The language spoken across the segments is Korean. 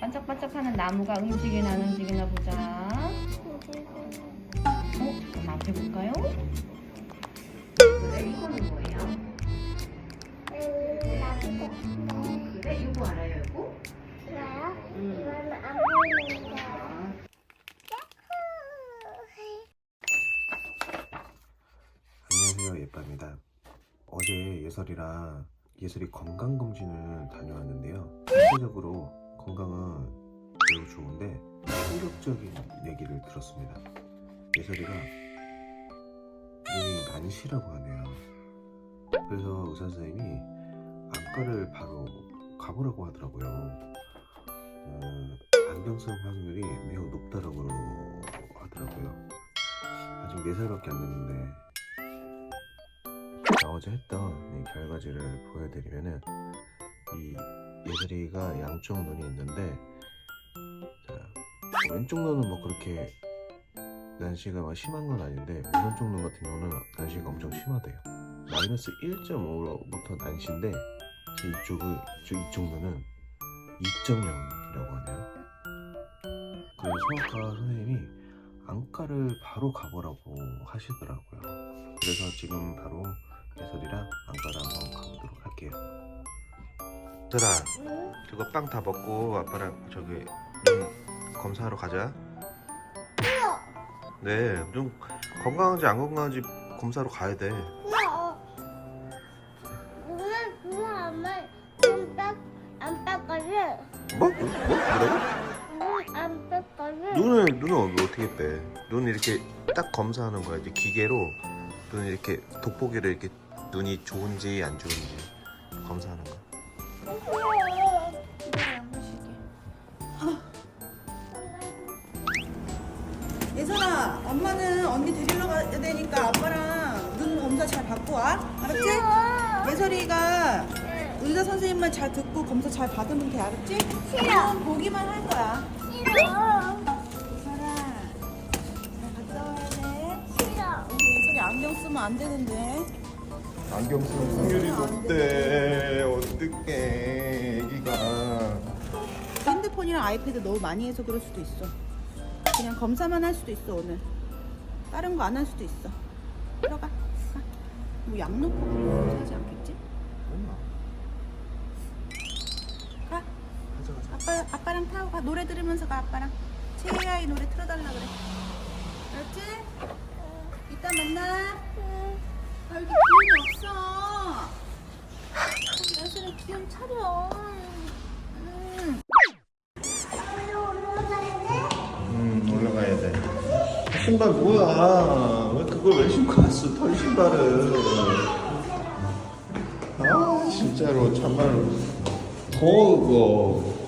반짝반짝하는 나무가 움직이나 안 움직이나 보자. 어? 그럼 앞에 볼까요? 그래, 이거는 뭐예요? 그래, 이거 알아요, 이거? 안녕하세요 예빠입니다 어제 예설이랑 예설이 건강검진을 다녀왔는데요 전체적으로 건강은 매우 좋은데 충격적인 얘기를 들었습니다. 예설이가 눈이 난시라고 하네요. 그래서 의사 선생님이 안과를 바로 가보라고 하더라고요. 어, 쓸 확률이 매우 높다라고 하더라고요. 아직 4살밖에 안 됐는데 자, 어제 했던 이 결과지를 보여드리면은 이 예슬이가 양쪽 눈이 있는데 자, 왼쪽 눈은 뭐 그렇게 난시가 막 심한 건 아닌데 오른쪽 눈 같은 경우는 난시가 엄청 심하대요. 마이너스 1.5부터 난시인데 이쪽은 이쪽, 이쪽 눈은 2.0이라고 하네요. 그래서 소아과 선생님이 안과를 바로 가보라고 하시더라고요. 그래서 지금 바로 예설이랑 안과를 한번 가보도록 할게요. 얘들아, 저거 빵 다 먹고 아빠랑 저기 눈 검사하러 가자. 네, 눈 건강한지 안 건강한지 검사로 가야 돼. 안 뺄거든. 뭐? 뭐? 뭐라고? 눈을 눈을 어- 어떻게 빼? 눈 이렇게 딱 검사하는 거야. 이제 기계로 눈 이렇게 돋보기를 이렇게 눈이 좋은지 안 좋은지 검사하는 거야. 예선아, 엄마는 언니 데리러 가야 되니까 아빠랑 눈 검사 잘 받고 와. 알았지? 예설이가 의사 선생님만 잘 듣고 검사 잘 받으면 돼. 알았지? 싫어. 보기만 할 거야. 싫어. 예설아, 잘 갔다 와야 돼. 싫어. 우리 예설이 안경 쓰면 안 되는데. 안경 쓸 확률이 높대. 어떡해, 애기가. 핸드폰이랑 아이패드 너무 많이 해서 그럴 수도 있어. 그냥 검사만 할 수도 있어 오늘. 다른 거 안 할 수도 있어. 들어가. 가. 뭐약 넣고 그러면 하지 않겠지? 가. 아빠 아빠랑 타고 가. 노래 들으면서 가 아빠랑. 최애아이 노래 틀어달라 그래. 알았지? 이따 만나. 아 여기 기운이 없어. 나스는 기운 차려. 음. 음 올라가야 돼. 신발 뭐야? 왜 그걸 왜 신고 왔어? 털 신발을. 아 진짜로 참말로 더워 그거.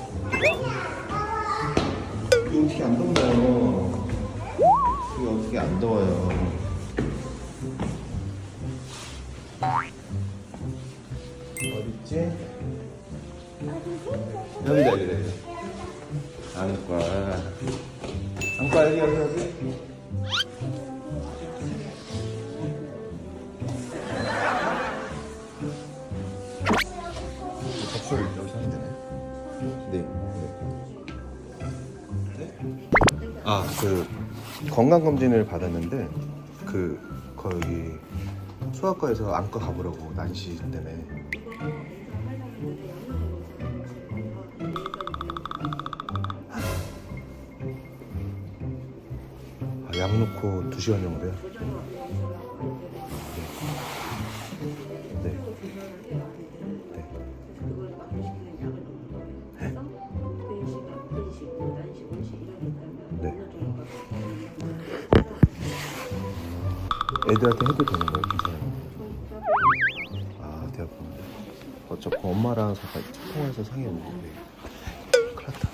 이거 어떻게 안 덥나요? 이거 어떻게 안 더워요? 여기다 여기다 여기다. 안과. 안과 여기 여기 여기 접수를 여기서 하면 되네. 네. 아, 그 건강 검진을 받았는데 그 거기 소아과에서 안과 가보라고 난시 때문에 약 놓고 2시간 정도요? 네. 네. 네. 애들한테 해도 되는 거예요, 괜찮아요? 아, 대학병원. 어차피 엄마랑 잠깐 통화해서 상의했는데. 큰일 났다.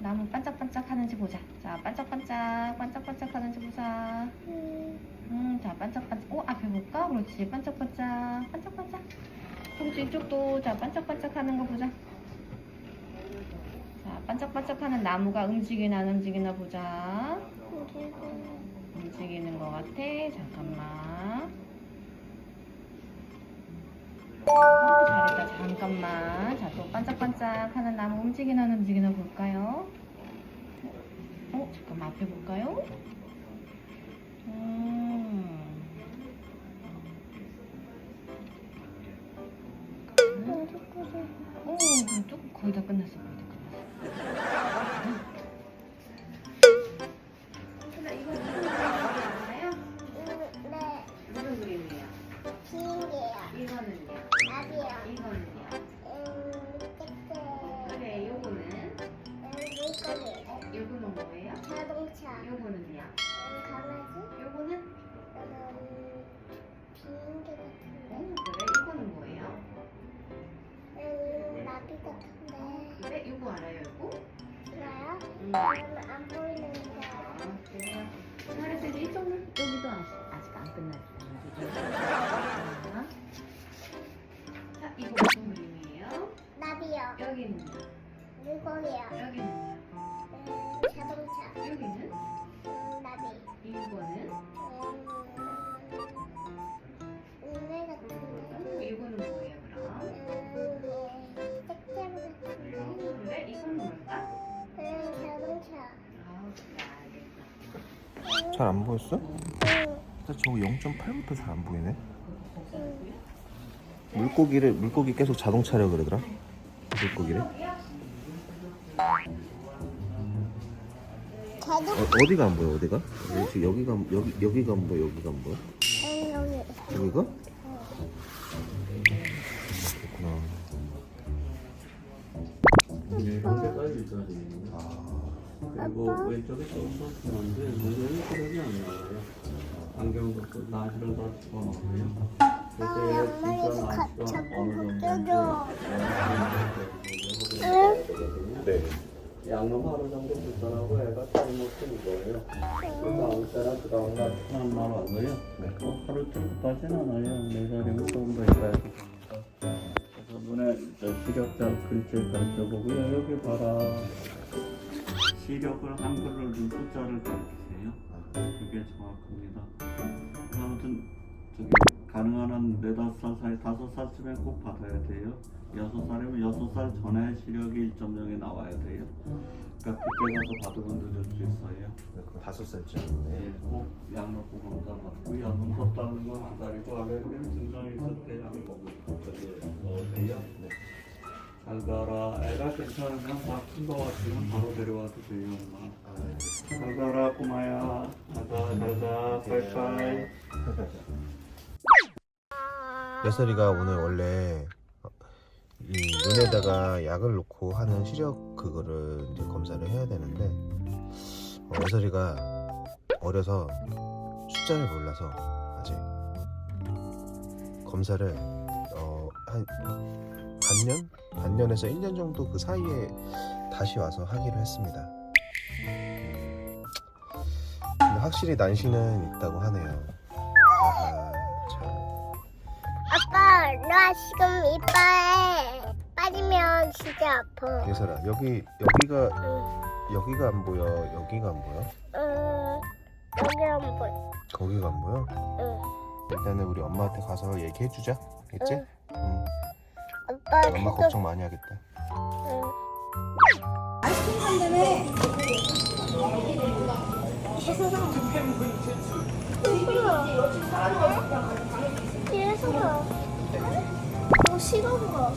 나무 반짝반짝 하는지 보자. 자, 반짝반짝, 반짝반짝 하는지 보자. 음, 자, 반짝반짝. 어, 앞에 볼까? 그렇지. 반짝반짝, 반짝반짝. 그렇지, 이쪽도. 자, 반짝반짝 하는 거 보자. 자, 반짝반짝 하는 나무가 움직이나 안 움직이나 보자. 움직이는 것 같아. 잠깐만. 어, 잘했다. 잠깐만. 자, 또 반짝반짝 하는 나무 움직이나 안 움직이나 볼까요? Thank you. 안 보이는데. 아, 그래요? 그래서 이제 이쪽은 여기도 아직, 아직 안 끝났어요. 자, 자, 이거 무슨 그림이에요? 나비요. 여기는요? 물고기요. 여기는요? 음, 자동차. 여기는? 음, 나비. 이거는? 음, 잘 안 보였어? 음, 저거 0.8부터 잘 안 보이네. 음. 물고기를 물고기 계속 자동차라 그러더라. 물고기를. 자동 어, 어디가 안 보여? 어디가? 여기 여기가 여기 여기가 안 보여? 여기가 안 보여? 음, 여기. 여기가? 그렇구나. 네, 현재까지 있어야지. 그리고 왼쪽에 좀 서투른데 문제는 그러지 않나요? 집어넣어요. 아, 자꾸. 네. 양놈 하루 정도 불편하고 애가 잘못된 거예요. 그그 다음 날 하는 날 와서요. 어, 하루 정도까지는 않아요. 네 살이면 조금 더 있어야 됩니다. 그래서 눈에 저 시력자 글씨 가르쳐보고요. 여기 봐라. 시력을 한글을 좀 숫자를 가르치세요. 그게 정확합니다. 아무튼 저기 가능한 한 네다섯 살 사이 다섯 살쯤에 꼭 받아야 돼요. 여섯 살이면 여섯 살 전에 시력이 1.0이 나와야 돼요. 그러니까 그때 가서 받으면 늦을 수 있어요. 그럼 다섯 살쯤. 네, 꼭 약먹고 검사 받고 약은 걷다는 건 기다리고 알레르기 증상이 있을 때 약먹고 저기 넣으세요. 네. 잘 가라. 애가 괜찮으면 다 큰 거 같으면 바로 데려와도 돼요, 엄마. 잘 가라, 꼬마야. 가자, 가자, 빠이빠이. 예설이가 오늘 원래 이 눈에다가 약을 놓고 하는 시력 그거를 이제 검사를 해야 되는데 어, 예설이가 어려서 숫자를 몰라서 아직 검사를 어, 한 반년 반년에서 1년 정도 그 사이에 다시 와서 하기로 했습니다. 확실히 난시는 있다고 하네요. 아하, 참. 아빠, 나 지금 이빨에 빠지면 진짜 아파. 예설아 여기 여기가 응, 여기가 안 보여 여기가 안 보여 응, 여기 한 번. 거기가 안 보여 응, 일단은 우리 엄마한테 가서 얘기해 주자 알겠지? 응. 응. 아빠 엄마 지금. 걱정 많이 하겠다 응. 아이스크림 산다며. 뭐 싫은 거.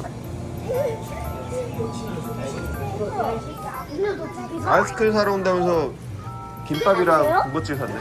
아이스크림 사러 온다면서 김밥이랑? 군것질 샀네.